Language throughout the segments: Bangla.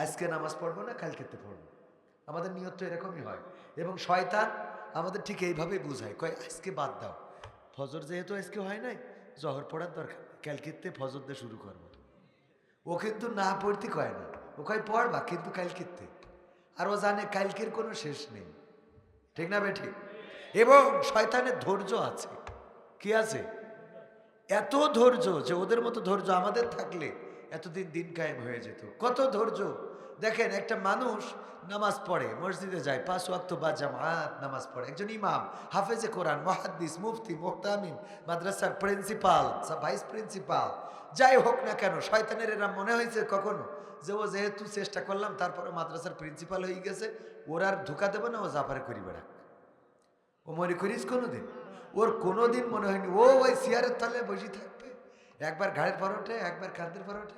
আজকে নামাজ পড়ব না কালকেতে পড়ব। আমাদের নিয়ত তো এরকমই হয়। এবং শয়তান আমাদের ঠিক এইভাবেই বুঝায়, কয়, আজকে বাদ দাও। ফজর যেহেতু আজকে হয় নাই, জহর পড়ার দরকার কালকেতে ফজর দিয়ে শুরু করব। ও কিন্তু না পড়তে কয় না। ও কয়, পড়বা, কিন্তু কালকেতে আর ও জানে কালকের কোনো শেষ নেই। ঠিক না বে ঠিক এবং শয়তানের ধৈর্য আছে। কি আছে? এত ধৈর্য যে ওদের মতো ধৈর্য আমাদের থাকলে এতদিন দিন কায়েম হয়ে যেত। কত ধৈর্য? দেখেন, একটা মানুষ নামাজ পড়ে, মসজিদে যায়, পাঁচ ওয়াক্ত বা জামাত নামাজ পড়ে। একজন ইমাম, হাফেজে কোরআন, মহাদ্দিস, মুফতি মোহতামিম মাদ্রাসার প্রিন্সিপাল ভাইস প্রিন্সিপাল, যাই হোক না কেন, শয়তানের এরা মনে হয়েছে কখনো যে ও যেহেতু চেষ্টা করলাম তারপরে মাদ্রাসার প্রিন্সিপাল হয়ে গেছে, ওর আর ধোকা দেবে না, ও জাফারে করি বেড়াক ও মনে করিস কোনোদিন? ওর কোনোদিন মনে হয়নি, ও ওই চেয়ারের তলে বসে থাকবে। একবার ঘাড়ের পর ওঠে একবার কাঁধের পর ওঠে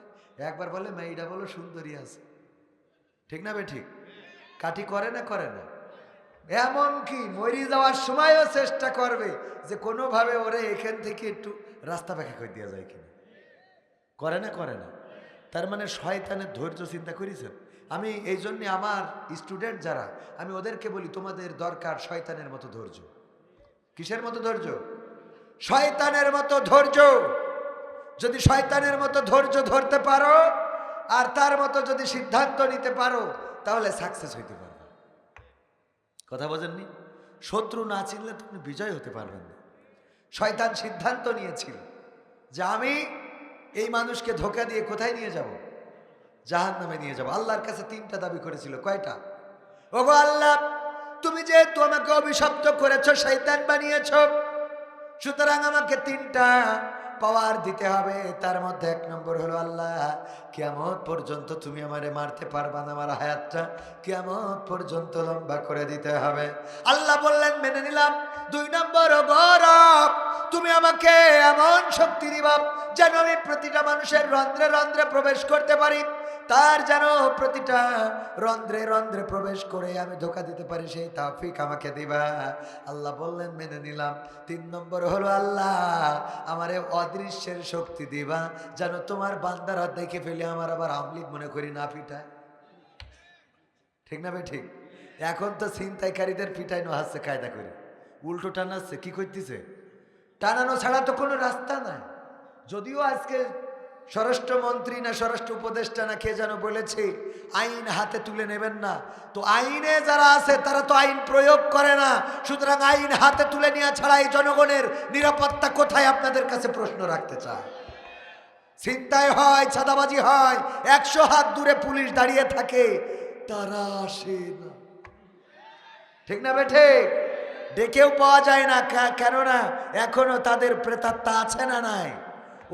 একবার বলে, মেয়েটা বলো, সুন্দরী আছে। ঠিক না ঠিক? কাটি করে না করে না? এমন কি মরি যাওয়ার সময়ও চেষ্টা করবে যে কোনোভাবে ওরে এখান থেকে একটু রাস্তা ব্যাখ্যা করে দেওয়া যায় কিনা। করে না করে না। তার মানে শয়তানের ধৈর্য চিন্তা করেছেন? আমি এই জন্যে আমার স্টুডেন্ট যারা, আমি ওদেরকে বলি, তোমাদের দরকার শয়তানের মতো ধৈর্য। কিসের মতো ধৈর্য? শয়তানের মতো ধৈর্য! যদি শয়তানের মতো ধৈর্য ধরতে পারো আর তার মতো যদি সিদ্ধান্ত নিতে পারো, তাহলে সাকসেস হইতে পারবে। কথা বোঝেননি? শত্রু না চিনলে তুমি বিজয় হতে পারবেন না। শয়তান সিদ্ধান্ত নিয়েছিল যে আমি এই মানুষকে ধোকা দিয়ে কোথায় নিয়ে যাব? জাহান নামে নিয়ে যাব। আল্লাহর কাছে তিনটা দাবি করেছিল। কয়টা? ওগো আল্লাহ, তুমি যেহেতু আমাকে অভিশপ্ত করেছ শৈতান বানিয়েছ, সুতরাং আমাকে তিনটা পাওয়ার দিতে হবে। তার মধ্যে এক নম্বর হলো আল্লাহ কেমন পর্যন্ত তুমি আমারে মারতে পারবা না আমার হায়াতটা। কেমন পর্যন্ত লম্বা করে দিতে হবে। আল্লাহ বললেন, মেনে নিলাম। দুই নম্বর বরফ তুমি আমাকে এমন শক্তি দিবা যেন আমি প্রতিটা মানুষের রন্ধ্রে রন্ধ্রে প্রবেশ করতে পারি। তার যেন প্রতিটা রন্ধ্রে রন্ধ্রে প্রবেশ করে আমি ধোকা দিতে পারি, সেই তাফিক আমাকে দিবা। আল্লাহ বললেন, মেনে নিলাম। তিন নম্বর হলো, আল্লাহ, আমারে অদৃশ্যের শক্তি দিবা, যেন তোমার বান্দারা দেখে ফেলে আমার আবার আমলিক মনে করি না পিটায়। ঠিক না ভাই, ঠিক? এখন তো ছিনতাইকারীদের পিটাই হাসছে, কায়দা করে। উল্টো টানাচ্ছে, কি করতেছে টানানো ছাড়া তো কোনো রাস্তা নাই। যদিও আজকে স্বরাষ্ট্রমন্ত্রী না স্বরাষ্ট্র উপদেষ্টা না কে যেন বলেছে, আইন হাতে তুলে নেবেন না। তো আইনে যারা আছে, তারা তো আইন প্রয়োগ করে না। সুতরাং আইন হাতে তুলে নেওয়া ছাড়া এই জনগণের নিরাপত্তা কোথায়, আপনাদের কাছে প্রশ্ন রাখতে চায় ছিনতাই হয় ছাদাবাজি হয়, একশো হাত দূরে পুলিশ দাঁড়িয়ে থাকে, তারা আসে না। ঠিক না বেঠে ডেকেও পাওয়া যায় না কেননা এখনও তাদের প্রেতাত্মা আছে না নাই?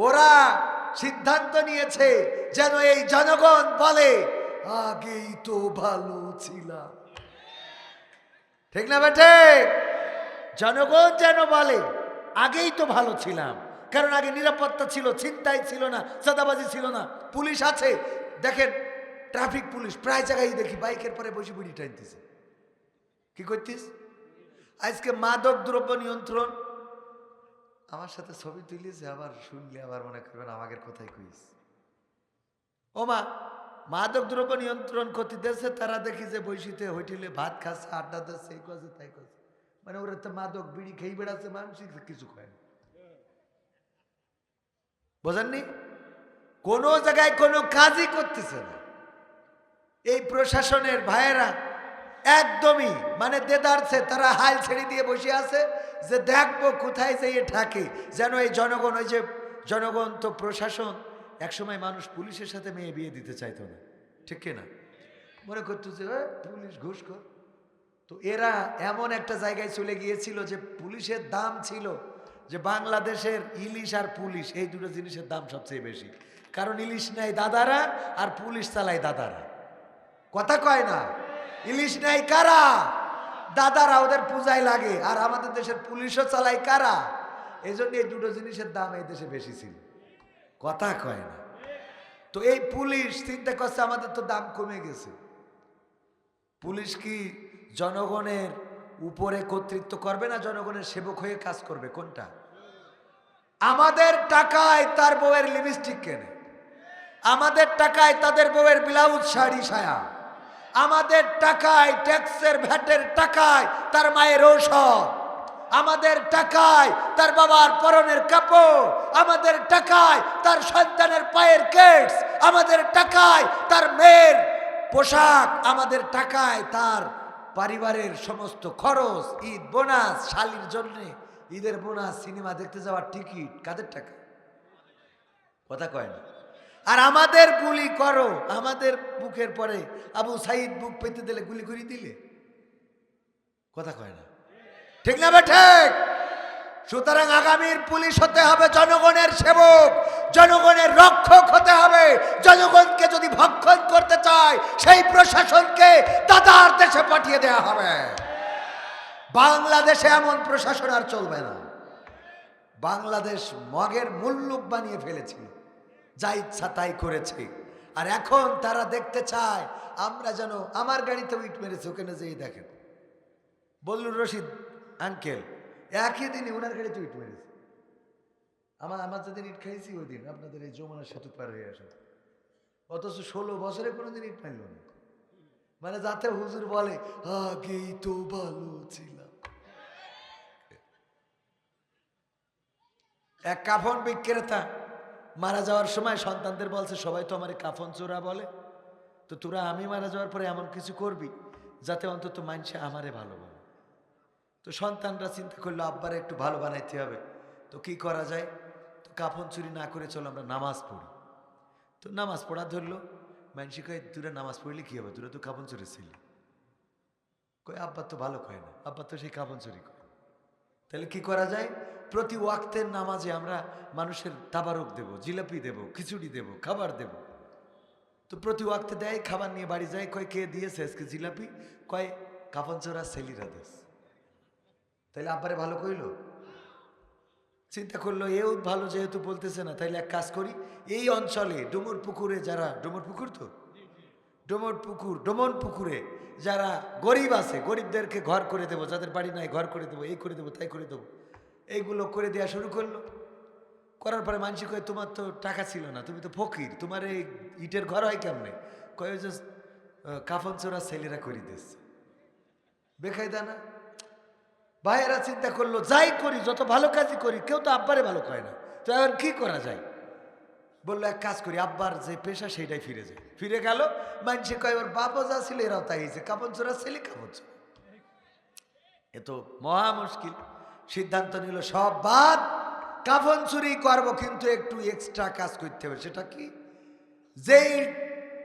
ওরা সিদ্ধান্ত নিয়েছে যেন এই জনগণ বলে, আগেই তো ভালো ছিলাম। ঠিক না বেঠে? জনগণ যেন বলে, আগেই তো ভালো ছিলাম। কারণ আগে নিরাপত্তা ছিল চিন্তাই ছিল না সাদাবাজি ছিল না। পুলিশ আছে। দেখেন, ট্রাফিক পুলিশ, প্রায় জায়গায় দেখি, বাইকের পরে বসে বুড়ি টানতেছে। কি করতিস? আজকে মাদক দ্রব্য নিয়ন্ত্রণ আমার সাথে ছবি তুলিস আবার শুনলে আবার মনে করবেন আমাকে কোথায় কইস। ও মা, মাদক দ্রব্য নিয়ন্ত্রণ করতে দেশে তারা দেখি যে বৈশিতে হোটেলে ভাত খাচ্ছে, আড্ডা দিচ্ছে, এই করছে, তাই করছে। মানে ওরা তো মাদক বিড়ি খেয়ে বেড়াচ্ছে মানুষ কিছু খায় না। বোঝেননি? কোনো জায়গায় কোনো কাজই করতেছে না। এই প্রশাসনের ভাইয়েরা একদমই মানে দেদারছে তারা হাল ছেড়ে দিয়ে বসে আছে যে দেখব কোথায় যেয়ে ঠাকে যেন এই জনগণ, ওই যে জনগণ তো প্রশাসন, একসময় মানুষ পুলিশের সাথে মেয়ে বিয়ে দিতে চাইতো না, ঠিক না মনে করতো যে পুলিশ ঘুষ কর। তো এরা এমন একটা জায়গায় চলে গিয়েছিল যে পুলিশের দাম ছিল যে বাংলাদেশের ইলিশ আর পুলিশ, এই দুটো জিনিসের দাম সবচেয়ে বেশি। কারণ ইলিশ নেয় দাদারা আর পুলিশ চালায় দাদারা। কথা কয় না? ইলিশ নেয় কারা? দাদারা ওদের পূজায় লাগে। আর আমাদের দেশের পুলিশও চালায় কারা? এই জন্য এই দুটো জিনিসের দাম এই দেশে বেশি ছিল। কথা কয় না। তো এই পুলিশ চিন্তা করছে, আমাদের তো দাম কমে গেছে। পুলিশ কি জনগণের উপরে কর্তৃত্ব করবে না জনগণের সেবক হয়ে কাজ করবে? কোনটা? আমাদের টাকায় তার বউয়ের লিপস্টিক কেনে। আমাদের টাকায় তাদের বউয়ের ব্লাউজ শাড়ি, সায়া। আমাদের টাকায়, ট্যাক্সের ভ্যাটের টাকায় তার মায়ের ঔষধ। আমাদের টাকায় তার বাবার পরনের কাপড়। আমাদের টাকায় তার সন্তানের পায়ের কেটস আমাদের টাকায় তার মেয়ের পোশাক। আমাদের টাকায় তার পরিবারের সমস্ত খরচ, ঈদ বোনাস, শালির জন্যে ঈদের বোনাস, সিনেমা দেখতে যাওয়ার টিকিট, কাদের টাকা? কথা কয় না। আর আমাদের গুলি করো। আমাদের বুকের পরে আবু সাইদ বুক পেতে দিলে, গুলি করে দিলে। কথা কয় না? ঠিক না ঠিক? সুতরাং আগামীর পুলিশ হতে হবে জনগণের সেবক, জনগণের রক্ষক হতে হবে। জনগণকে যদি ভক্ষণ করতে চায়, সেই প্রশাসনকে দাদার দেশে পাঠিয়ে দেওয়া হবে। বাংলাদেশে এমন প্রশাসন আর চলবে না। বাংলাদেশ মগের মুল্লুক বানিয়ে ফেলেছিল যা ইচ্ছা তাই করেছে। আর এখন তারা দেখতে চায়, আমরা যেন আমার গাড়িতে উইট মেরেছে, ওখানে যেই দেখেন। বললুর রশিদ আঙ্কেল একই দিনই ওনার গাড়িতে উইট মেরেছে। আমার আমার যেদিন ইট খাইছি, ওই দিন আপনাদের এই যমুনা সেতু পার হয়ে আসা। অথচ ষোলো বছরে কোনোদিন ইট মারল না। মানে যাতে হুজুর বলে, আগেই তো ভালো ছিলাম। এক কাফন বিক্রেতা মারা যাওয়ার সময় সন্তানদের বলছে, সবাই তো আমার কাফন চোরা বলে। তো তোরা আমি মারা যাওয়ার পরে এমন কিছু করবি যাতে অন্তত মানুষে আমারে ভালো বলে? তো সন্তানরা চিন্তা করল, আব্বারে একটু ভালো বানাইতে হবে। তো কি করা যায়? তো কাফন চুরি না করে চলো, আমরা নামাজ পড়ি। তো নামাজ পড়া ধরলো। মানসি কয়, দূরে নামাজ পড়লে কি হবে? দূরে তো কাপন চুরি ছিল। কয়, আব্বা তো ভালো কয় না। আব্বা তো সেই কাপন চুরি করে। তাহলে কি করা যায়? প্রতি ওয়াক্তের নামাজে আমরা মানুষের তাবারক দেব, জিলাপি দেব, খিচুড়ি দেব, খাবার দেব। তো প্রতি ওয়াক্তে দেয়, খাবার নিয়ে বাড়ি যায়, কয় কে দিয়েছে আজকে জিলাপি? কয় কাপন চোরা সেলিরা দেশ তাইলে আব্বারে ভালো কইলো? চিন্তা করল, এও ভালো যেহেতু বলতেছে না, তাইলে এক কাজ করি, এই অঞ্চলে, ডুমুর পুকুরে যারা, ডুমুর পুকুর তো? ডুমুর পুকুর, ডোমন পুকুরে যারা গরিব আছে, গরিবদেরকে ঘর করে দেবো, যাদের বাড়ি নাই, ঘর করে দেবো, এই করে দেবো, তাই করে দেবো। এইগুলো করে দেওয়া শুরু করল। করার পরে মানুষ কয়, তোমার তো টাকা ছিল না, তুমি তো ফকির, তোমার এই ইটের ঘর হয় কেমনে? কয় যে কাফন চোরা ছেলেরা করে দিচ্ছে বেকায়দা না? ভাইয়েরা চিন্তা করল, যাই করি, যত ভালো কাজই করি, কেউ তো আব্বারে ভালো কয় না। তো এখন কি করা যায়? বলল, এক কাজ করি, আব্বার যে পেশা, সেইটাই ফিরে যায় ফিরে গেল মানুষে কয়, ওর বাবা যা ছিল, এরাও তাই হয়েছে। চোরা ছেলে কাপন চোরা। এ তো মহা মুশকিল। সিদ্ধান্ত নিল, সব বাদ। কাফন চুরি করব, কিন্তু একটু এক্সট্রা কাজ করতে হবে। সেটা কি? যেই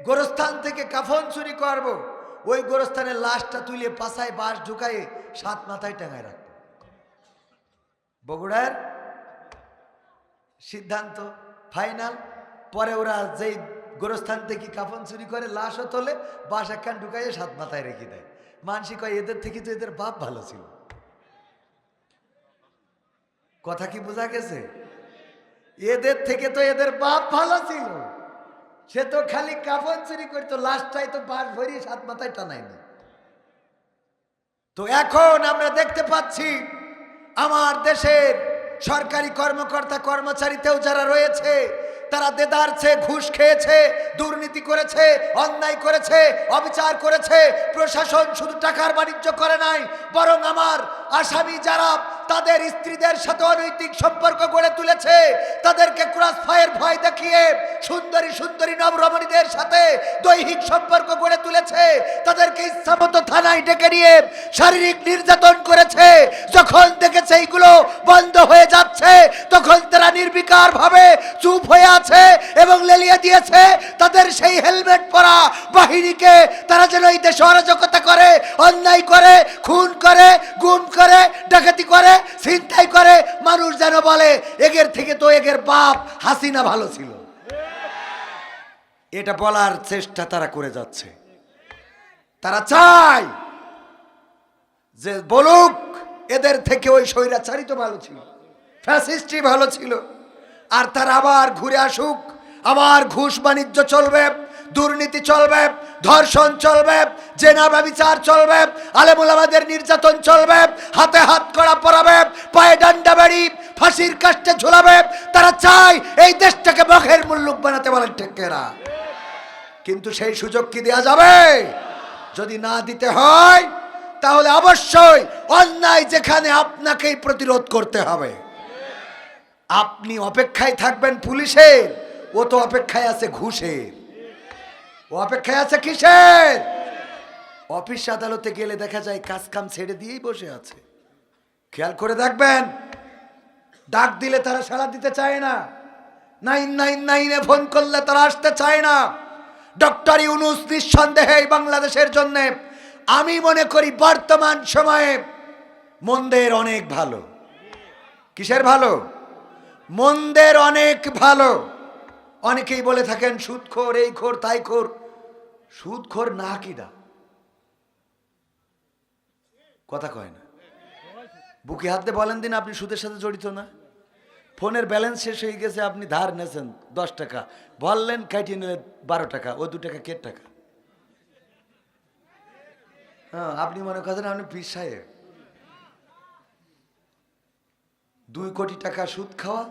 গোরস্থান থেকে কাফন চুরি করব, ওই গোরস্থানের লাশটা তুলে পাশায় বাঁশ ঢুকায়ে সাত মাথায় টাঙায় রাখব। বগুড়ার সিদ্ধান্ত ফাইনাল। পরে ওরা যেই গোরস্থান থেকে কাফন চুরি করে, লাশও তোলে, বাঁশ একখান ঢুকাইয়ে সাত মাথায় রেখে দেয়। মানসিক এদের থেকে তো এদের বাপ ভালো ছিল। কথা কি বোঝা গেছে? এদের থেকে তো এদের বাপ ভালো ছিল। সে তো খালি কাফন চুরি করতো, লাশটাই তো বাস ভরিয়ে সাত মাথায় টানায়নি তো এখন আমরা দেখতে পাচ্ছি, আমার দেশের সরকারি কর্মকর্তা কর্মচারীতেও যারা রয়েছে, তারা দেদারছে ঘুষ খেয়েছে, দুর্নীতি করেছে, অন্যায় করেছে, অবিচার করেছে, প্রশাসন শুধু টাকার বাণিজ্য করে নাই, বরং আমার আসামি যারা তাদের স্ত্রীদের সাথে অনৈতিক সম্পর্ক গড়ে তুলেছে। তাদেরকে ক্রস ফায়ার ভয় দেখিয়ে সুন্দরী সুন্দরী নবরমণীদের সাথে দৈহিক সম্পর্ক গড়ে তুলেছে। তাদেরকে ইচ্ছামতো থানায় ডেকে নিয়ে শারীরিক নির্যাতন করেছে। যখন দেখেছে এইগুলো বন্ধ হয়ে যাচ্ছে, তখন তারা নির্বিকার ভাবে চুপ হয়ে আছে এবং লেলিয়ে দিয়েছে তাদের সেই হেলমেট পরা বাহিনীকে। তারা যেন এই দেশে অরাজকতা করে, অন্যায় করে, খুন করে, গুম করে, ডাকাতি করে ছিনতাই করে, মানুষ যেন বলে, এগের থেকে তো এগের বাপ হাসিনা ভালো ছিল। এটা বলার চেষ্টা তারা করে যাচ্ছে। তারা চায় যে বলুক, এদের থেকে ওই স্বৈরাচারিত ভালো ছিল, ফ্যাসিস্টই ভালো ছিল। আর তারা আবার ঘুরে আসুক, আবার ঘুষ বাণিজ্য চলবে, দুর্নীতি চলবে ধর্ষণ চলবে জেনা ব্যবিচার চলবে আলেমুলামাদের নির্যাতন চলবে, হাতে হাত করা পরাবে, পায়ে ডান্ডা বেড়ি, ফাঁসির কাষ্টে ঝোলাবে, তারা চায় এই দেশটাকে বখের মুল্লুক বানাতে বলেন ঠেকেরা কিন্তু সেই সুযোগ কি দেওয়া যাবে? যদি না দিতে হয়, তাহলে অবশ্যই অন্যায় যেখানে আপনাকেই প্রতিরোধ করতে হবে। আপনি অপেক্ষায় থাকবেন পুলিশের, ও তো অপেক্ষায় আছে ঘুষের। অপেক্ষায় আছে কিসের? অফিস আদালতে গেলে দেখা যায় কাজ কাম ছেড়ে দিয়েই বসে আছে। খেয়াল করে দেখবেন, ডাক দিলে তারা সাড়া দিতে চায় না। নাইন নাইন নাইনে ফোন করলে তারা আসতে চায় না। ডক্টর ইউনুস নিঃসন্দেহে এই বাংলাদেশের জন্য, আমি মনে করি বর্তমান সময়ে মন্দের অনেক ভালো। কিসের ভালো? মন্দের অনেক ভালো। অনেকেই বলে থাকেন সুদখোর এই খোর, তাই খোর। সুদখোর না কিডা? কথা কয় না। বুকে হাতে বলেন দিন আপনি সুদের সাথে জড়িত না। ফোনের ব্যালেন্স শেষ হয়ে গেছে, আপনি ধার নেছেন দশ টাকা। বললেন কাটিয়ে নিলেন বারো টাকা, ও দু টাকা কে টাকা। হ্যাঁ আপনি মনে করেন আপনি পীর সাহেব। দুই কোটি টাকা সুদ খাওয়া,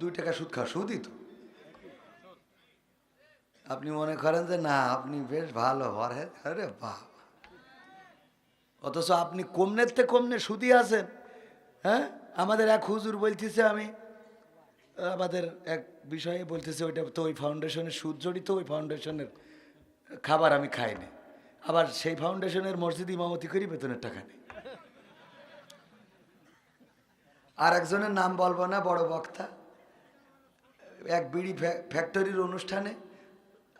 দুই টাকা সুদ খাওয়া, সুদই তো। আপনি মনে করেন যে, না, আপনি বেশ ভালো, হরে আরে বাহ অথচ আপনি কমনেতে কমনে সুদি আছেন হ্যাঁ? আমাদের এক হুজুর বলতেছে আমি, আমাদের এক বিষয়ে বলতেছে, ওইটা তো ওই ফাউন্ডেশনের সুদ জড়িত, ওই ফাউন্ডেশনের খাবার আমি খাইনি। আবার সেই ফাউন্ডেশনের মসজিদ ইমামতি করি, বেতনের টাকা নেই। আর একজনের নাম বলব না, বড় বক্তা। এক বিড়ি ফ্যাক্টরির অনুষ্ঠানে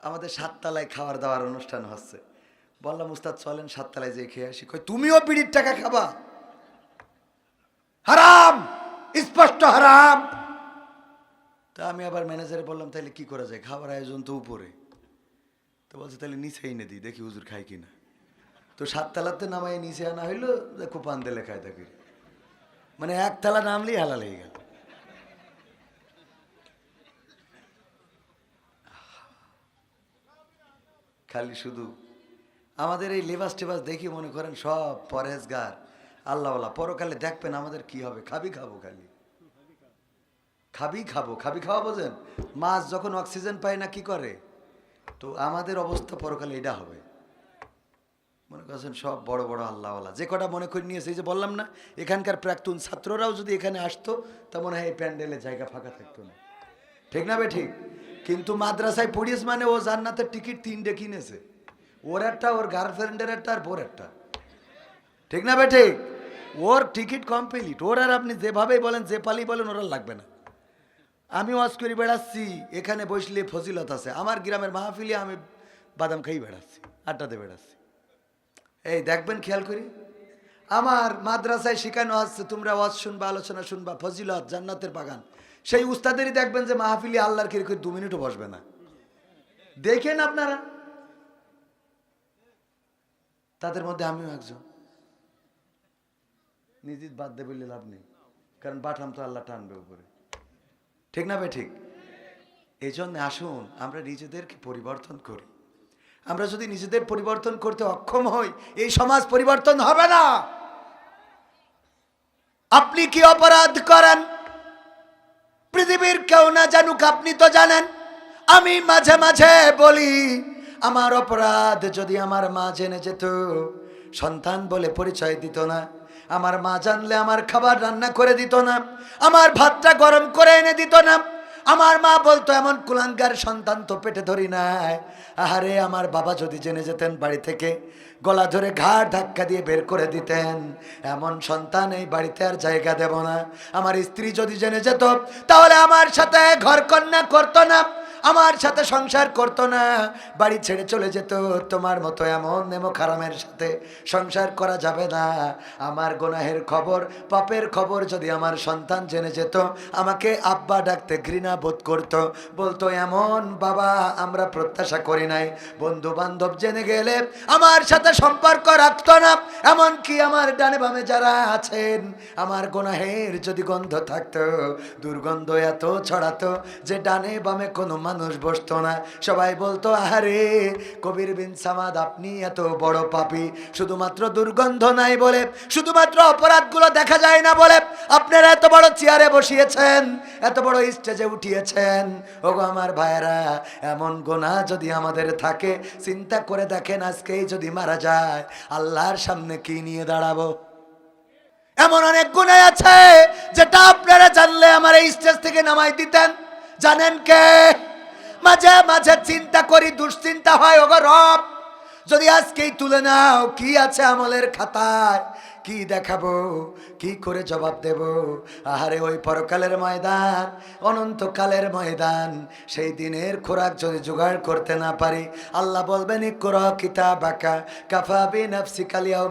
আমাদের সাততলায় খাবার দাওয়ার অনুষ্ঠান হচ্ছে। বললাম, উস্তাদ, চলেন সাততলায় যেয়ে খেয়ে আসি। কই, তুমিও বিড়ির টাকা খাবা? হারাম! স্পষ্ট হারাম! তা আমি আবার ম্যানেজারে বললাম তাহলে কি করা যায়? খাবার আয়োজন তো উপরে। তো বলছে তাহলে নিচে এনে দিই, দেখি হুজুর খাই কিনা। তো সাততলাতে নামাই নিচে আনা হইল দেখো পান দিলে খায় থাকি মানে একতলা নামলেই হালাল হয়ে গেল। খালি শুধু। আমাদের এই লেবাস টেবাস দেখি মনে করেন সব পরেজগার আল্লাহওয়ালা, পরকালে দেখবেন আমাদের কি হবে। খাবি খাব খালি। খাবি খাব। খাবি খাওয়া বোঝেন? মাছ যখন অক্সিজেন পায় না কি করে? তো আমাদের অবস্থা পরকালে এটা হবে। মনে করছেন সব বড় বড় আল্লাহওয়ালা। যে কটা মনে করে নিয়েছে, এই যে বললাম না, এখানকার প্রাক্তন ছাত্ররাও যদি এখানে আসতো, তা মনে হয় এই প্যান্ডেলে জায়গা ফাঁকা থাকতো না। ঠিক না বে ঠিক? কিন্তু মাদ্রাসায় পড়িস মানে ও জান্নাতের টিকিট তিনটে কিনেছে। ওর একটা, ওর গার্লফ্রেন্ডের একটা আর বোর একটা। ঠিক না বে ঠিক? ওর টিকিট কমপ্লিট ওর আর আপনি যেভাবেই বলেন, যে পালি বলেন, ওরা লাগবে না। আমি ওয়াজ করে, বেড়াচ্ছি, এখানে বসলে ফজিলত আছে। আমার গ্রামের মাহফিলে আমি বাদাম খাই বেড়াচ্ছি আড্ডাতে বেড়াচ্ছি। এই দেখবেন, খেয়াল করি। আমার মাদ্রাসায় শেখানো হচ্ছে তোমরা ওয়াজ শুনবা, আলোচনা শুনবা, ফজিলত, জান্নাতের বাগান। সেই উস্তাদেরই দেখবেন যে মাহফিলি আল্লাহর কীরকম দু মিনিটও বসবে না। দেখেন আপনারা। তাদের মধ্যে আমিও একজন। নিজের বাদ দেবে লাভ নেই। কারণ পাঠাম তো আল্লাহ টানবে উপরে। ঠিক না ভাই? ঠিক। এই জন্য আসুন, আমরা নিজেদেরকে পরিবর্তন করি। আমরা যদি নিজেদের পরিবর্তন করতে অক্ষম হই, এই সমাজ পরিবর্তন হবে না। আপনি কি অপরাধ করেন? পৃথিবীর কেউ না জানুক, আপনি তো জানেন। আমি মাঝে মাঝে বলি, আমার অপরাধ যদি আমার মা জেনে যেত, সন্তান বলে পরিচয় দিত না। আমার মা জানলে আমার খাবার রান্না করে দিত না। আমার ভাতটা গরম করে এনে দিত না। আমার মা বলতো, এমন কুলাঙ্গার সন্তান তো পেটে ধরি নাই। আহারে, আমার বাবা যদি জেনে যেতেন, বাড়ি থেকে গলা ধরে ঘাড় ধাক্কা দিয়ে বের করে দিতেন। এমন সন্তান এই বাড়িতে আর জায়গা দেব না। আমার স্ত্রী যদি জেনে যেত, তাহলে আমার সাথে ঘর কন্যা করতো না। আমার সাথে সংসার করতো না। বাড়ি ছেড়ে চলে যেত। তোমার মতো এমন নেমো খারামের সাথে সংসার করা যাবে না। আমার গোনাহের খবর, পাপের খবর যদি আমার সন্তান জেনে যেত, আমাকে আব্বা ডাকতে ঘৃণা বোধ করতো। বলতো, এমন বাবা আমরা প্রত্যাশা করি নাই। বন্ধু বান্ধব জেনে গেলে আমার সাথে সম্পর্ক রাখতো না। এমন কি আমার ডানে বামে যারা আছেন, আমার গোনাহের যদি গন্ধ থাকতো, দুর্গন্ধ এত ছড়াতো যে ডানে বামে কোনো মানুষ বসতো না। সবাই বলতো, আহারে, কবির বিন সামাদ, আপনি এত বড় পাপী। শুধুমাত্র দুর্গন্ধ নাই বলে, শুধুমাত্র অপরাধগুলো দেখা যায় না বলে, আপনারা এত বড় চেয়ারে বসিয়েছেন, এত বড় স্টেজে উঠিয়েছেন। ওগো আমার ভাইয়েরা, এমন গোনা যদি আমাদের থাকে, চিন্তা করে দেখেন আজকেই যদি মারা যায়, আল্লাহর সামনে কি নিয়ে দাঁড়াবো? এমন অনেক গুণাই আছে, যেটা আপনারা জানলে আমার এই স্টেজ থেকে নামাই দিতেন। জানেন কে? মাঝে মাঝে চিন্তা করি, দুশ্চিন্তা হয়, ওগো রব। যদি আজকেই তুলে নাও, কি আছে আমলের খাতায়? কি দেখাবো? কি করে জবাব দেব? আহারে, ওই পরকালের ময়দান, অনন্তকালের ময়দান, সেই দিনের খোরাক যদি জোগাড় করতে না পারি। আল্লাহ বলবেন কিতাব আঁকা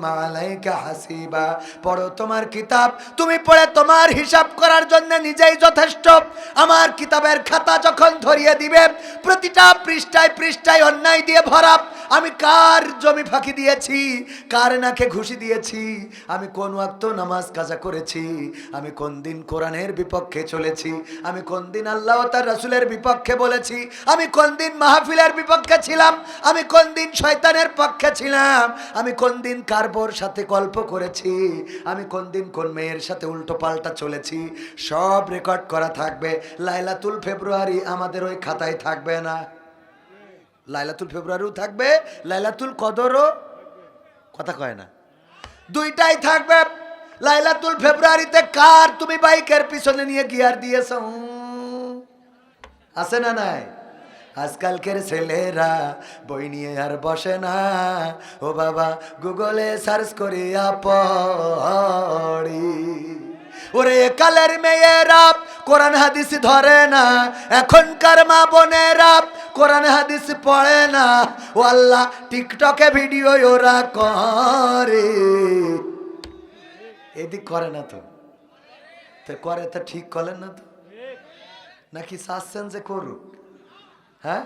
মালাইকা হাসিবা। পড়ো তোমার কিতাব, তুমি পড়ে তোমার হিসাব করার জন্য নিজেই যথেষ্ট। আমার কিতাবের খাতা যখন ধরিয়ে দিবে, প্রতিটা পৃষ্ঠায় পৃষ্ঠায় অন্যায় দিয়ে ভরা। আমি কার জমি ফাঁকি দিয়েছি? কার নাকে ঘুষি দিয়েছি? আমি কোন ওয়াক্ত নামাজ কাজা করেছি? আমি কোন দিন কোরআনের বিপক্ষে চলেছি? আমি কোন দিন আল্লাহ তার রাসুলের বিপক্ষে বলেছি? আমি কোন দিন মাহফিলের বিপক্ষে ছিলাম? আমি কোন দিন শয়তানের পক্ষে ছিলাম? আমি কোন দিন কারবোর সাথে গল্প করেছি? আমি কোন দিন কোন মেয়ের সাথে উল্টো পাল্টা চলেছি? সব রেকর্ড করা থাকবে। লাইলাতুল ফেব্রুয়ারি আমাদের ওই খাতায় থাকবে না। লাইলাতুল ফেব্রুয়ারিও থাকবে, লাইলাতুল কদরও, কথা কয় না। দুইটাই থাকবে, লাইলাতুল ফেব্রুয়ারিতে কার তুমি বাইকের পিছনে নিয়ে গিয়ার দিয়েছ? আছে না নাই? আজকালকের ছেলেরা বই নিয়ে আর বসে না। ও বাবা, গুগলে সার্চ করিয়া পড়ি। ওরে কালের মেয়েরা কোরআন হাদিস ধরে না। এখনকার মা বোনেরা কোরআন হাদিস পড়ে না। ও আল্লাহ, টিকটকে ভিডিও ওরা করে। এদিক করে না তো। করে তো ঠিক করেন না তো? নাকি চাচ্ছেন যে করুক? হ্যাঁ?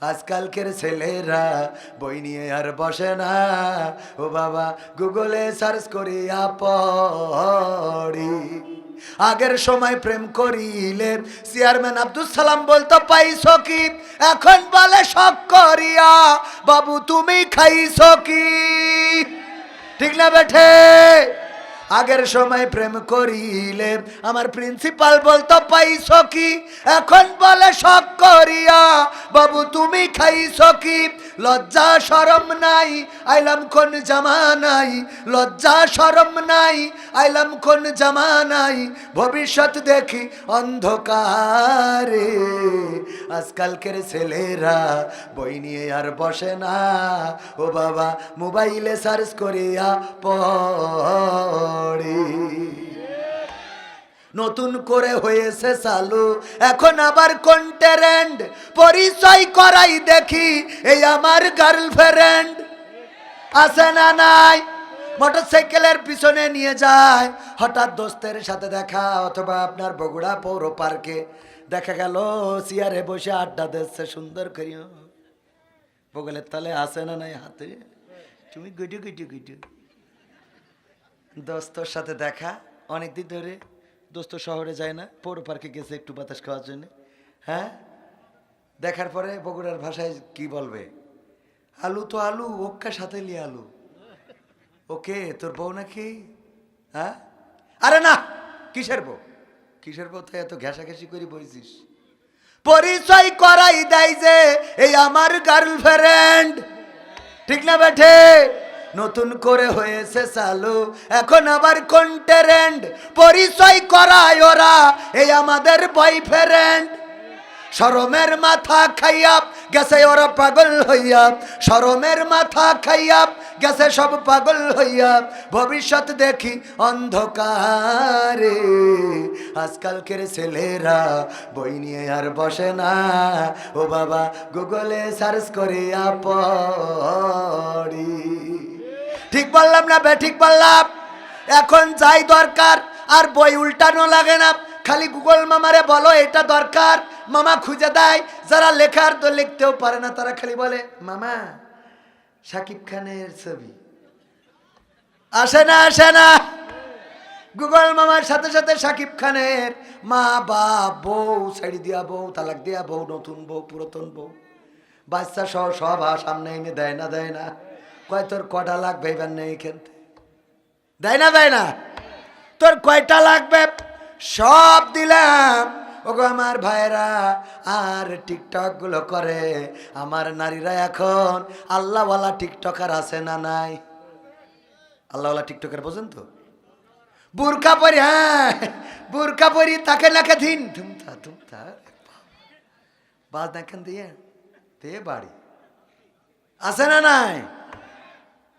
আজকালকের ছেলেরা বই নিয়ে আর বসে না। ও বাবা, গুগলে সার্চ করিয়া পড়ি আগের সময় প্রেম করিলে চেয়ারম্যান আব্দুল সালাম বলতো, পাইছ কি? এখন বলে শখ করিয়া। বাবু, তুমি খাইছ কি? ঠিক না বেঠে? আগের সময় প্রেম করিলে, আমার প্রিন্সিপাল বলতো, পাইছ কি? এখন বলে, শখ করিয়া, বাবু তুমি খাইছ কি? লজ্জা সরম নাই, আইলাম কোন জামা নাই, লজ্জা সরম নাই, আইলাম কোন জামা নাই, ভবিষ্যৎ দেখি অন্ধকারে। আজকালকের ছেলেরা বই নিয়ে আর বসে না, ও বাবা মোবাইলে সার্চ করিয়া পড়ি নতুন করে হয়েছে চালু। এখন আবার কোন ট্রেন্ড পরিচয় করাই দেখি, এই আমার গার্লফ্রেন্ড আছে না নাই? মোটরসাইকেলের পিছনে নিয়ে যায়। হঠাৎ দোস্তের সাথে দেখা, অথবা আপনার বগুড়া পৌর পার্কে। দেখা গেল, চেয়ারে বসে আড্ডা দিচ্ছে, সুন্দর করিও। বগলের তালে আসে না নাই হাতে? তুমি গুটু গুটু গুটু। দোস্তর সাথে দেখা, অনেকদিন ধরে। দোস্ত শহরে যায় না, পৌর পার্কে গেছে একটু বাতাস খাওয়ার জন্য। হ্যাঁ? দেখার পরে বগুড়ার ভাষায় কি বলবে? আলু তো আলু, ওক্কা সাথে লি আলু। ওকে, তোর বউ নাকি? হ্যাঁ? আরে না! কিসের বউ? কিসের বউ তো এত ঘেঁষাঘেঁষি করে বইছিস? পরিচয় করাই দেয় যে, এই আমার গার্লফ্রেন্ড ঠিক না বেঠে? নতুন করে হয়েছে চালু। এখন আবার কোন ট্রেন্ড পরিচয় করায় ওরা। এই আমাদের বয়ফ্রেন্ড সরমের মাথা খাইয়াপ গেছে ওরা পাগল হইয়া। সরমের মাথা খাইয়া গেছে সব পাগল হইয়া। ভবিষ্যৎ দেখি অন্ধকারে। আজকালকের ছেলেরা বই নিয়ে আর বসে না। ও বাবা, গুগলে সার্চ করিয়া পড়ি ঠিক বললাম না, বে, ঠিক বললাম। এখন যাই দরকার, আর বই উল্টানো লাগে না। খালি গুগল মামারে বলো, এটা দরকার। মামা খুঁজে দেয়, যারা লেখার তো লিখতেও পারে না, তারা খালি বলে, মামা, সাকিব খানের ছবি। আসে না আসে না। গুগল মামার সাথে সাথে সাকিব খানের মা, বাপ, বউ ছাড়ি দিয়া বউ, তালাক দিয়া বউ, নতুন বউ, পুরাতন বউ। বাচ্চা সহ সব সামনে এনে দেয় না দেয় না। কয়, তোর কটা লাগবে এবার নেই এখান দেয় না দেয় না। তোর কয়টা লাগবে? সব দিলাম। ওগো আমার ভাইরা আর টিকটকগুলো করে। আমার নারীরা এখন আল্লাহওয়ালা টিকটকার আছে না নাই? আল্লাহওয়ালা টিকটকার বোঝেন তো? বুরকা পরি হ্যাঁ বুরকা পরি, তাকে নাকে দিন ধুমতা ধুমতা বাদ দেখেন দিয়ে? তে বাড়ি। আছে না নাই?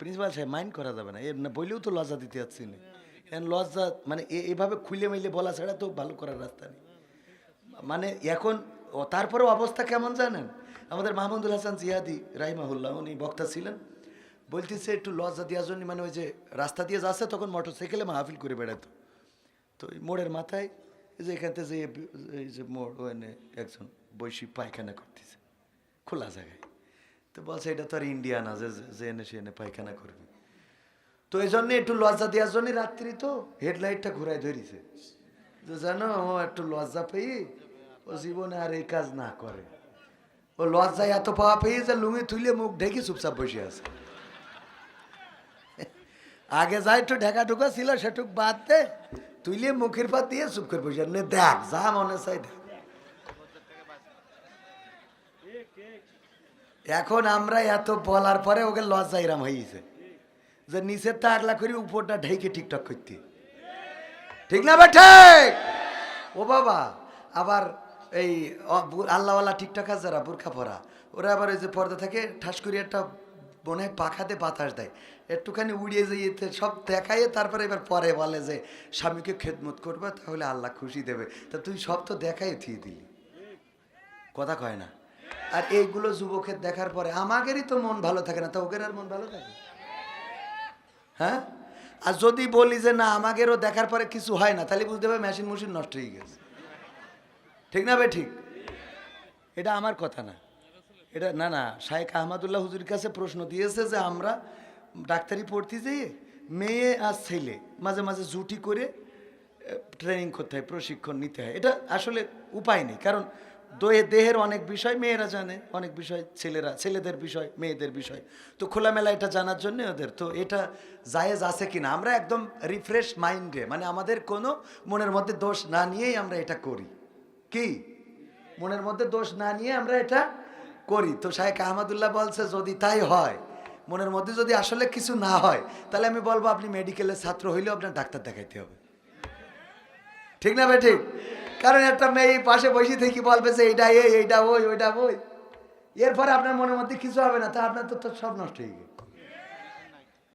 প্রিন্সিপাল সাহেব, মাইন্ড করা যাবে না। এর না বইলেও তো লজ্জা দিতে যাচ্ছি না এখন লজ্জা মানে এভাবে খুলে মিলে বলা ছাড়া তো ভালো করার রাস্তা নেই। মানে এখন তারপরেও অবস্থা কেমন জানেন? আমাদের মাহমুদুল হাসান জিয়াদি রাহিমাহুল্লাহ, উনি বক্তা ছিলেন। বলতেছে একটু লজ্জা দেওয়ার জন্য মানে ওই যে রাস্তা দিয়ে যাচ্ছে তখন মোটর সাইকেলে মাহফিল করে বেড়াতো তো ওই মোড়ের মাথায়, এই যে এখান থেকে যে এই যে মোড়, ওখানে একজন বৈশী পায়খানা করতেছে। খোলা জায়গায়। তো বলছে, এটা তো আর ইন্ডিয়া না, যে যে এনে, সে এনে পায়খানা করবে। তো এই জন্য একটু লজ্জা দেওয়ার জন্য রাত্রি তো হেডলাইটটা ঘুরাই ধরিছে। যে জানো, ও একটু লজ্জা পেয়ে ও জীবনে আর এই কাজ না করে। ও লজ্জায় এত পাওয়া পেয়ে যে লুঙ্গি তুলে মুখ ঢেকে চুপচাপ বসে আছে। আগে যা একটু ঢেকা ঢুকা ছিল, সেটুক বাদ দে তুইলে মুখের পা দিয়ে চুপ করে বসে দেখ, যা মনে চাই দেখ। এখন আমরা এত বলার পরে ওকে লজ্জা এরাম হয়েছে যে নিচের তা আগলা করি, উপরটা ঢেকে টিকটক করতে। ঠিক না বেঠে ও বাবা, আবার এই আল্লাহওয়ালা টিকটকার যারা, বোরখা পরা। ওরা আবার ওই যে পর্দা থাকে ঠাস করে একটা হয় পাখাতে বাতাস দেয়। একটুখানি উড়িয়ে যাইতে সব দেখায় তারপরে এবার পরে বলে যে, স্বামীকে খেদমত করবে, তাহলে আল্লাহ খুশি দেবে। তা তুই সব তো দেখাই থিয়ে দিলি। কথা কয় না। আর এইগুলো যুবকের দেখার পরে আমাদেরই তো মন ভালো থাকে না, তা ওদের আর মন ভালো থাকে? হ্যাঁ? আর যদি বলি যে না আমাদেরও দেখার পরে কিছু হয় না, তাহলে বুঝতে হবে মেশিন মেশিন নষ্ট হয়ে গেছে। ঠিক না বে ঠিক? এটা আমার কথা না। এটা না না শাহেখ আহমদুল্লাহ হুজুর কাছে প্রশ্ন দিয়েছে যে আমরা ডাক্তারি পড়তে যেয়ে মেয়ে আর ছেলে মাঝে মাঝে জুটি করে ট্রেনিং করতে হয়, প্রশিক্ষণ নিতে হয়। এটা আসলে উপায় নেই, কারণ দয়ে দেহের অনেক বিষয়, মেয়েরা জানে অনেক বিষয়, ছেলেরা, ছেলেদের বিষয়, মেয়েদের বিষয়। তো খোলামেলা এটা জানার জন্য ওদের। তো এটা জায়েজ আছে কিনা? আমরা একদম রিফ্রেশ মাইন্ডে মানে আমাদের কোনো মনের মধ্যে দোষ না নিয়েই আমরা এটা করি। কি? মনের মধ্যে দোষ না নিয়ে আমরা এটা করি। তো শাহেখ আহমদুল্লাহ বলছে, যদি তাই হয়, মনের মধ্যে যদি আসলে কিছু না হয়, তাহলে আমি বলব আপনি মেডিকেলের ছাত্র হইলেও আপনার ডাক্তার দেখাইতে হবে। ঠিক না ভাই, ঠিক? কারণ একটা মেয়ে পাশে বসে থেকে বলবে যে এইটা এই, এইটা ওই, ওইটা ওই। এরপরে আপনার মনের মধ্যে কিছু হবে না, তা আপনার তো সব নষ্ট হয়ে গেল